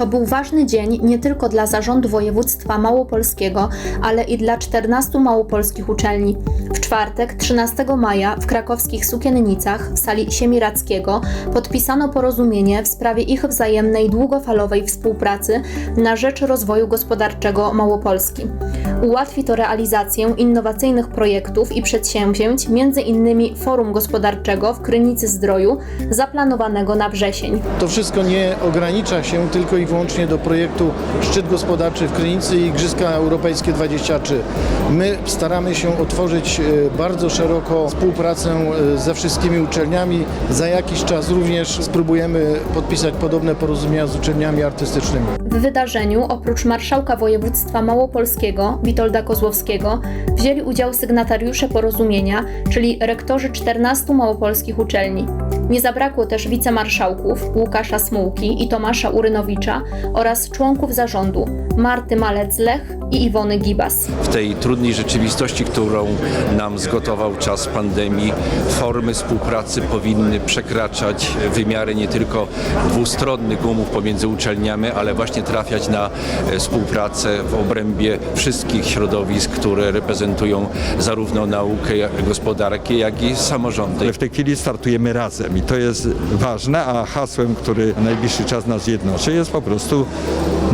To był ważny dzień nie tylko dla zarządu województwa małopolskiego, ale i dla 14 małopolskich uczelni. W czwartek, 13 maja, w krakowskich Sukiennicach w sali Siemirackiego podpisano porozumienie w sprawie ich wzajemnej długofalowej współpracy na rzecz rozwoju gospodarczego Małopolski. Ułatwi to realizację innowacyjnych projektów i przedsięwzięć, m.in. Forum Gospodarczego w Krynicy Zdroju, zaplanowanego na wrzesień. To wszystko nie ogranicza się tylko i wyłącznie do projektu Szczyt Gospodarczy w Krynicy i Igrzyska Europejskie 23. My staramy się otworzyć e, bardzo szeroko współpracę e, ze wszystkimi uczelniami. Za jakiś czas również spróbujemy podpisać podobne porozumienia z uczelniami artystycznymi. W wydarzeniu oprócz marszałka województwa małopolskiego Witolda Kozłowskiego wzięli udział sygnatariusze porozumienia, czyli rektorzy 14 małopolskich uczelni. Nie zabrakło też wicemarszałków Łukasza Smułki i Tomasza Urynowicza oraz członków zarządu Marty Malec-Lech i Iwony Gibas. w tej trudnej rzeczywistości, którą nam zgotował czas pandemii, formy współpracy powinny przekraczać wymiary nie tylko dwustronnych umów pomiędzy uczelniami, ale właśnie trafiać na e, współpracę w obrębie wszystkich środowisk, które reprezentują zarówno naukę, gospodarkę, jak i samorządy. Ale w tej chwili startujemy razem i to jest ważne, a hasłem, który na najbliższy czas nas jednoczy jest po prostu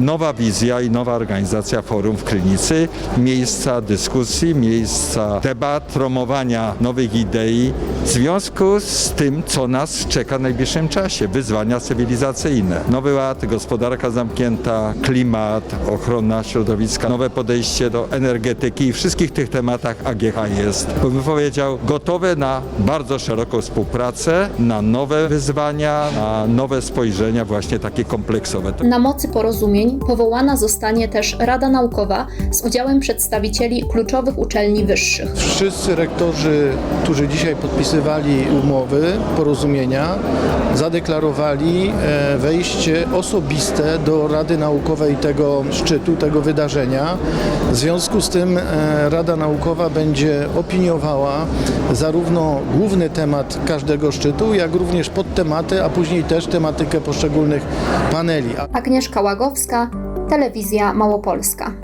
nowa wizja i nowa organizacja forum w Krynicy, miejsca dyskusji, miejsca debat, promowania nowych idei w związku z tym, co nas czeka w najbliższym czasie, wyzwania cywilizacyjne. Nowy ład, gospodarka zamknięta, klimat, ochrona środowiska, nowe podejście do energetyki i wszystkich tych tematach AGH jest, bym powiedział, gotowe na bardzo szeroką współpracę, na nowe wyzwania, na nowe spojrzenia właśnie takie kompleksowe. Na mocy porozumień powołana zostanie też Rada Naukowa z udziałem przedstawicieli kluczowych uczelni wyższych. Wszyscy rektorzy, którzy dzisiaj podpisywali umowy, porozumienia, zadeklarowali e, wejście osobiste do Rady Naukowej tego szczytu, tego wydarzenia. W związku z tym e, Rada Naukowa będzie opiniowała zarówno główny temat każdego szczytu, jak również podtematy, a później też tematykę poszczególnych paneli. Agnieszka Łagowska, Telewizja Małopolska.